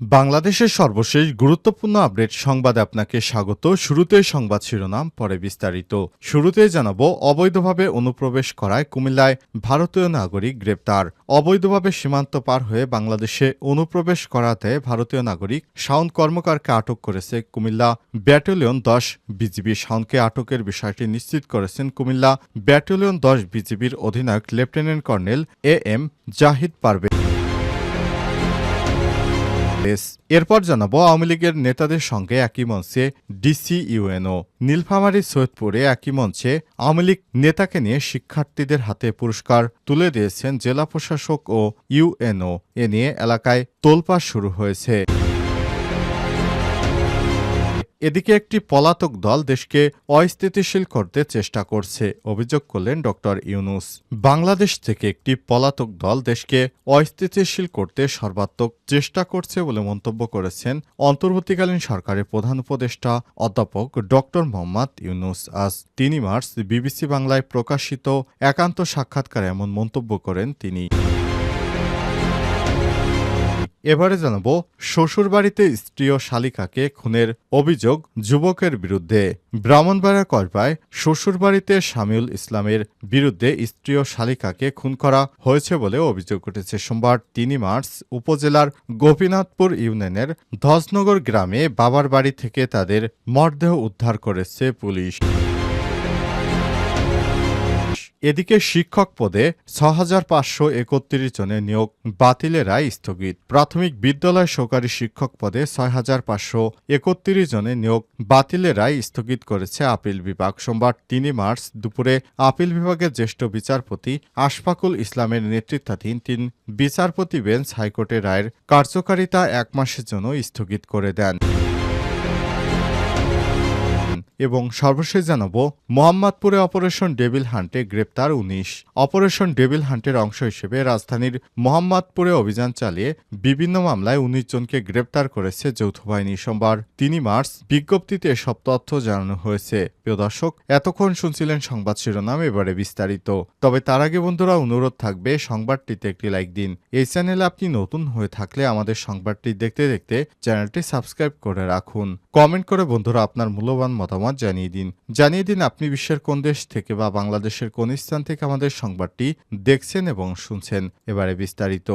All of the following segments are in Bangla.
বাংলাদেশের সর্বশেষ গুরুত্বপূর্ণ আপডেট সংবাদে আপনাকে স্বাগত। শুরুতে সংবাদ শিরোনাম, পরে বিস্তারিত। শুরুতে জানাব, অবৈধভাবে অনুপ্রবেশ করায় কুমিল্লায় ভারতীয় নাগরিক গ্রেপ্তার। অবৈধভাবে সীমান্ত পার হয়ে বাংলাদেশে অনুপ্রবেশ করাতে ভারতীয় নাগরিক শাওন কর্মকারকে আটক করেছে কুমিল্লা ব্যাটালিয়ন দশ বিজিবি। শাওনকে আটকের বিষয়টি নিশ্চিত করেছেন কুমিল্লা ব্যাটালিয়ন দশ বিজিবির অধিনায়ক lieutenant colonel A M Zahid দেশ। এরপর জানাব, আওয়ামী লীগের নেতাদের সঙ্গে একই মঞ্চে ডিসি ইউএনও নীলফামারী, সৈয়দপুরে একই মঞ্চে আওয়ামী লীগ নেতাকে নিয়ে শিক্ষার্থীদের হাতে পুরস্কার তুলে দিয়েছেন জেলা প্রশাসক ও ইউএনও এ নিয়ে এলাকায় তোলপাড় শুরু হয়েছে। এদিকে একটি পলাতক দল দেশকে অস্থিতিশীল করতে চেষ্টা করছে, অভিযোগ করলেন ডক্টর ইউনুস। বাংলাদেশ থেকে একটি পলাতক দল দেশকে অস্থিতিশীল করতে সর্বাত্মক চেষ্টা করছে বলে মন্তব্য করেছেন অন্তর্বর্তীকালীন সরকারের প্রধান উপদেষ্টা অধ্যাপক ডক্টর মোহাম্মদ ইউনুস। আজ তিন মার্চ বিবিসি বাংলায় প্রকাশিত একান্ত সাক্ষাৎকারে এমন মন্তব্য করেন তিনি। এবারে জানাব, শ্বশুরবাড়িতে স্ত্রী ও শালিকাকে খুনের অভিযোগ যুবকের বিরুদ্ধে। ব্রাহ্মণবাড়া কসবায় শ্বশুরবাড়িতে শামিউল ইসলামের বিরুদ্ধে স্ত্রী ও শালিকাকে খুন করা হয়েছে বলে অভিযোগ উঠেছে। সোমবার তিনই মার্চ উপজেলার গোপীনাথপুর ইউনিয়নের ধসনগর গ্রামে বাবার বাড়ি থেকে তাদের মরদেহ উদ্ধার করেছে পুলিশ। এদিকে শিক্ষক পদে ছ হাজার পাঁচশো একত্রিশ জনের নিয়োগ বাতিলের রায় স্থগিত। প্রাথমিক বিদ্যালয় সহকারী শিক্ষক পদে ছয় হাজার পাঁচশো একত্রিশ জনের নিয়োগ বাতিলের রায় স্থগিত করেছে আপিল বিভাগ। সোমবার তিনই মার্চ দুপুরে আপিল বিভাগের জ্যেষ্ঠ বিচারপতি আশফাকুল ইসলামের নেতৃত্বাধীন তিন বিচারপতি বেঞ্চ হাইকোর্টের রায়ের কার্যকারিতা এক মাসের জন্য স্থগিত করে দেন। এবং সর্বশেষ জানাব, মোহাম্মদপুরে অপারেশন ডেভিল হান্টে গ্রেপ্তার উনিশ। অপারেশন ডেভিল হান্টের অংশ হিসেবে রাজধানীর মোহাম্মদপুরে অভিযান চালিয়ে বিভিন্ন মামলায় উনিশ জনকে গ্রেপ্তার করেছে যৌথ বাহিনী। সোমবার তিন মার্চ বিজ্ঞপ্তিতে এসব তথ্য জানানো হয়েছে। প্রিয় দর্শক, এতক্ষণ শুনছিলেন সংবাদ শিরোনাম, এবারে বিস্তারিত। তবে তার আগে বন্ধুরা, অনুরোধ থাকবে, সংবাদটিতে একটি লাইক দিন। এই চ্যানেলে আপনি নতুন হয়ে থাকলে আমাদের সংবাদটি দেখতে দেখতে চ্যানেলটি সাবস্ক্রাইব করে রাখুন। কমেন্ট করে, বন্ধুরা, আপনার মূল্যবান মতামত জানিয়ে দিন। জানিয়ে দিন, আপনি বিশ্বের কোন দেশ থেকে বা বাংলাদেশের কোন স্থান থেকে আমাদের সংবাদটি দেখছেন এবং শুনছেন? এবারে বিস্তারিত।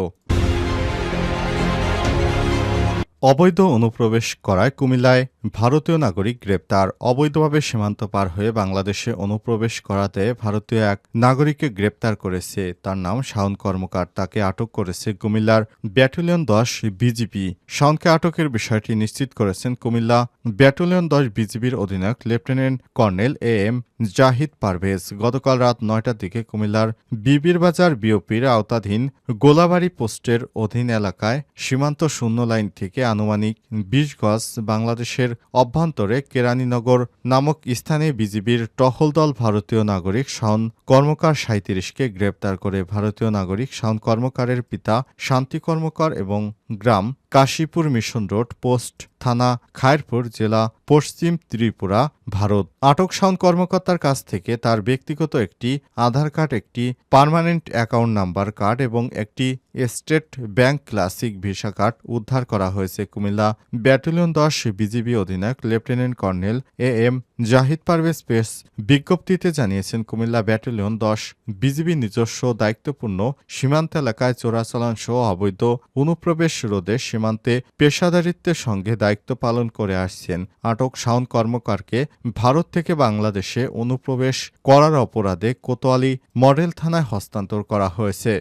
অবৈধ অনুপ্রবেশ করায় কুমিল্লায় ভারতীয় নাগরিক গ্রেপ্তার অবৈধভাবে সীমান্ত পার হয়ে বাংলাদেশে অনুপ্রবেশ করাতে ভারতীয় এক নাগরিককে গ্রেপ্তার করেছে। তার নাম শাওন কর্মকার। তাকে আটক করেছে কুমিল্লার ব্যাটালিয়ন দশ বিজিবি। শাওনকে আটকের বিষয়টি নিশ্চিত করেছেন কুমিল্লা ব্যাটালিয়ন দশ বিজিবির অধিনায়ক lieutenant colonel A M Zahid Parvez. গতকাল রাত নয়টার দিকে কুমিল্লার বিবির বাজার বিওপির আওতাধীন গোলাবাড়ি পোস্টের অধীন এলাকায় সীমান্ত শূন্য লাইন থেকে আনুমানিক বিশ গজ বাংলাদেশের অভ্যন্তরে কেরানীনগর নামক স্থানে বিজিবির টহল দল ভারতীয় নাগরিক শাওন কর্মকার সাঁত্রিশকে গ্রেপ্তার করে ভারতীয় নাগরিক শাওন কর্মকারের পিতা শান্তি কর্মকার এবং গ্রাম কাশীপুর মিশন রোড, পোস্ট থানা খায়রপুর, জেলা পশ্চিম ত্রিপুরা, ভারত। আটক শাওন কর্মকর্তার কাছ থেকে তার ব্যক্তিগত একটি আধার কার্ড, একটি পার্মানেন্ট অ্যাকাউন্ট নাম্বার কার্ড এবং একটি State Bank classic Visa card উদ্ধার করা হয়েছে। কুমিল্লা ব্যাটালিয়ন দশ বিজিবি অধিনায়ক lieutenant colonel A M Zahid Parvez press বিজ্ঞপ্তিতে জানিয়েছেন, কুমিল্লা ব্যাটালিয়ন দশ বিজিবি নিজস্ব দায়িত্বপূর্ণ সীমান্ত এলাকায় চোরাচালান সহ অবৈধ অনুপ্রবেশ রোধে সীমান্তে পেশাদারিত্বের সঙ্গে দায়িত্ব পালন করে আসছেন। আটক শাওন কর্মকারকে ভারত থেকে বাংলাদেশে অনুপ্রবেশ করার অপরাধে কোতোয়ালি মডেল থানায় হস্তান্তর করা হয়েছে।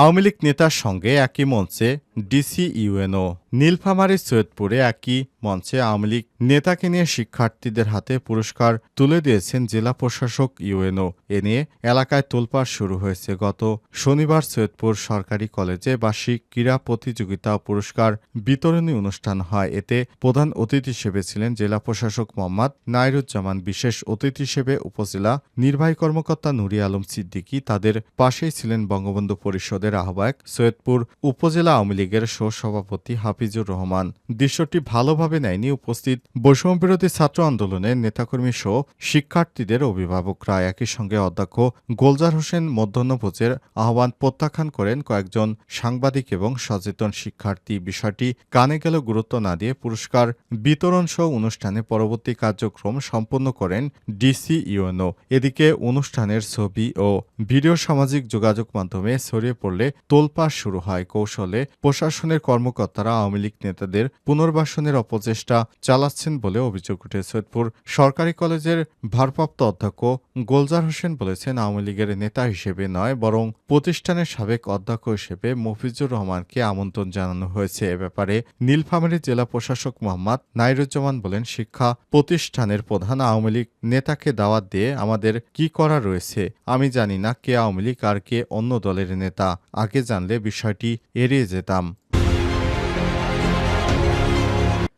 আওয়ামী লীগ নেতার সঙ্গে একই মঞ্চে ডিসি ইউএনও নীলফামারী সৈয়দপুরে একই মঞ্চে আওয়ামী লীগ নেতাকে নিয়ে শিক্ষার্থীদের হাতে পুরস্কার তুলে দিয়েছেন জেলা প্রশাসক ইউএনও। এ নিয়ে এলাকায় তোলপাড় শুরু হয়েছে। গত শনিবার সৈয়দপুর সরকারি কলেজে বার্ষিক ক্রীড়া প্রতিযোগিতা পুরস্কার বিতরণী অনুষ্ঠান হয়। এতে প্রধান অতিথি হিসেবে ছিলেন জেলা প্রশাসক মোহাম্মদ নাইরুজ্জামান। বিশেষ অতিথি হিসেবে উপজেলা নির্বাহী কর্মকর্তা নুরি আলম সিদ্দিকী, তাদের পাশেই ছিলেন বঙ্গবন্ধু পরিষদের আহ্বায়ক সৈয়দপুর উপজেলা আওয়ামী লীগের সহসভাপতি হাফিজুর রহমান। দৃশ্যটি ভালোভাবে নেয়নি উপস্থিত। বৈষম্যবিরোধী ছাত্র আন্দোলনের নেতাকর্মী সহ শিক্ষার্থীদের অভিভাবকরা একই সঙ্গে অধ্যক্ষ গোলজার হোসেন মধ্যাহ্নভোজের আহ্বান প্রত্যাখ্যান করেন কয়েকজন সাংবাদিক এবং সচেতন শিক্ষার্থী। বিষয়টি কানে গেল গুরুত্ব না দিয়ে পুরস্কার বিতরণ সহ অনুষ্ঠানে পরবর্তী কার্যক্রম সম্পন্ন করেন ডিসি ইউএনও। এদিকে অনুষ্ঠানের ছবি ও ভিডিও সামাজিক যোগাযোগ মাধ্যমে ছড়িয়ে পড়লে তোলপাড় শুরু হয়। কৌশলে প্রশাসনের কর্মকর্তারা আওয়ামী লীগ নেতাদের পুনর্বাসনের অপচেষ্টা চালাচ্ছেন বলে অভিযোগ উঠে সৈয়দপুর সরকারি কলেজের ভারপ্রাপ্ত অধ্যক্ষ গোলজার হোসেন বলেছেন, আওয়ামী লীগের নেতা হিসেবে নয়, বরং প্রতিষ্ঠানের সাবেক অধ্যক্ষ হিসেবে মফিজুর রহমানকে আমন্ত্রণ জানানো হয়েছে। এ ব্যাপারে নীলফামারী জেলা প্রশাসক মোহাম্মদ নাইরুজ্জামান বলেন, শিক্ষা প্রতিষ্ঠানের প্রধান আওয়ামী লীগ নেতাকে দাওয়াত দিয়ে আমাদের কি করা রয়েছে আমি জানি না, কে আওয়ামী লীগ আর কে অন্য দলের নেতা। আগে জানলে বিষয়টি এড়িয়ে যেতাম।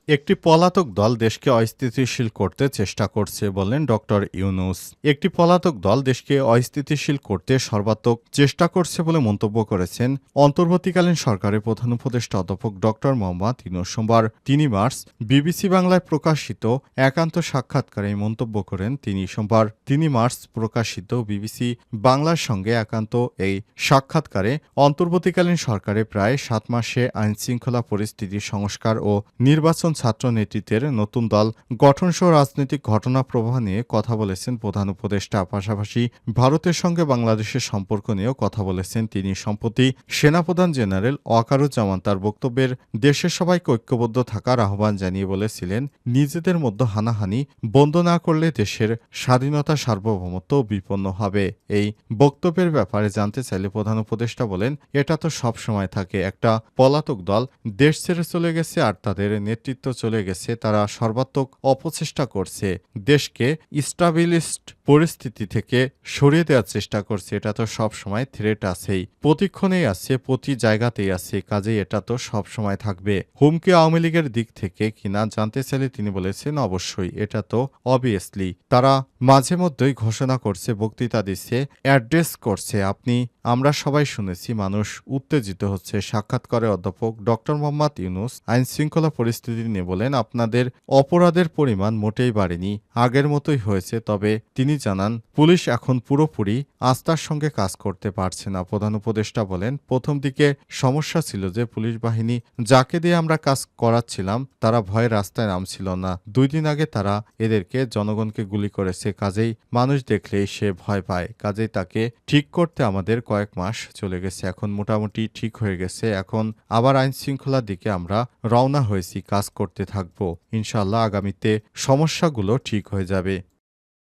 একটি পলাতক দল দেশকে অস্থিতিশীল করতে চেষ্টা করছে বলেন ডক্টর ইউনুস। একটি পলাতক দল দেশকে অস্থিতিশীল করতে সর্বাত্মক চেষ্টা করছে বলে মন্তব্য করেছেন অন্তর্বর্তীকালীন সরকারের প্রধান উপদেষ্টা অধ্যাপক ডক্টর মোহাম্মদ ইউনুস। সোমবার তিন মার্চ বিবিসি বাংলায় প্রকাশিত একান্ত সাক্ষাৎকারে মন্তব্য করেন তিনি। সোমবার তিনি মার্চ প্রকাশিত বিবিসি বাংলার সঙ্গে একান্ত এই সাক্ষাৎকারে অন্তর্বর্তীকালীন সরকারে প্রায় সাত মাসে আইনশৃঙ্খলা পরিস্থিতি সংস্কার ও নির্বাচন ছাত্র নেতৃত্বের নতুন দল গঠনসহ রাজনৈতিক ঘটনা প্রবাহ নিয়ে কথা বলেছেন প্রধান উপদেষ্টা। পাশাপাশি ভারতের সঙ্গে বাংলাদেশের সম্পর্ক নিয়েও কথা বলেছেন তিনি। সম্প্রতি সেনাপ্রধান জেনারেল ওয়াকারুজ্জামান তার বক্তব্যের দেশের সবাইকে ঐক্যবদ্ধ থাকার আহ্বান জানিয়ে বলেছিলেন, নিজেদের মধ্যে হানাহানি বন্ধ না করলে দেশের স্বাধীনতা সার্বভৌমত্ব বিপন্ন হবে। এই বক্তব্যের ব্যাপারে জানতে চাইলে প্রধান উপদেষ্টা বলেন, এটা তো সব সময় থাকে। একটা পলাতক দল দেশ ছেড়ে চলে গেছে আর তাদের নেতৃত্ব চলে গেছে তারা সর্বাত্মক অপচেষ্টা করছে দেশকে স্টাবিলিস্ট পরিস্থিতি থেকে সরিয়ে দেওয়ার চেষ্টা করছে। এটা তো সব সময় থ্রেট আছেই। প্রতিক্ষণেই আছে, প্রতি জায়গাতেই আছে। কাজেই এটা তো সব সময় থাকবে। হুমকি আওয়ামী লীগের দিক থেকে কিনা জানতে চাইলে তিনি বলেছেন, অবশ্যই। এটা তো অবভিয়াসলি তারা মাঝে মধ্যেই ঘোষণা করছে, বক্তৃতা দিচ্ছে অ্যাড্রেস করছে। আপনি, আমরা সবাই শুনেছি, মানুষ উত্তেজিত হচ্ছে। সাক্ষাৎকারে অধ্যাপক ডক্টর মোহাম্মদ ইউনুস আইন শৃঙ্খলা পরিস্থিতি নিয়ে বলেন, আপনাদের অপরাধের পরিমাণ মোটেই বাড়েনি। আগের মতোই হয়েছে, তবে তিনি জানান, পুলিশ এখন পুরোপুরি আস্থার সঙ্গে কাজ করতে পারছে না। প্রধান উপদেষ্টা বলেন, প্রথম দিকে সমস্যা ছিল যে পুলিশ বাহিনী যাকে দিয়ে আমরা কাজ করাচ্ছিলাম, তারা ভয়ে রাস্তায় নামছিল না। দুই দিন আগে তারা এদেরকে, জনগণকে গুলি করেছে। কাজেই মানুষ দেখলেই সে ভয় পায়। কাজেই তাকে ঠিক করতে আমাদের কয়েক মাস চলে গেছে। এখন মোটামুটি ঠিক হয়ে গেছে। এখন আবার আইন শৃঙ্খলার দিকে আমরা রওনা হয়েছি। কাজ করতে থাকব। ইনশাল্লাহ আগামীতে সমস্যাগুলো ঠিক হয়ে যাবে।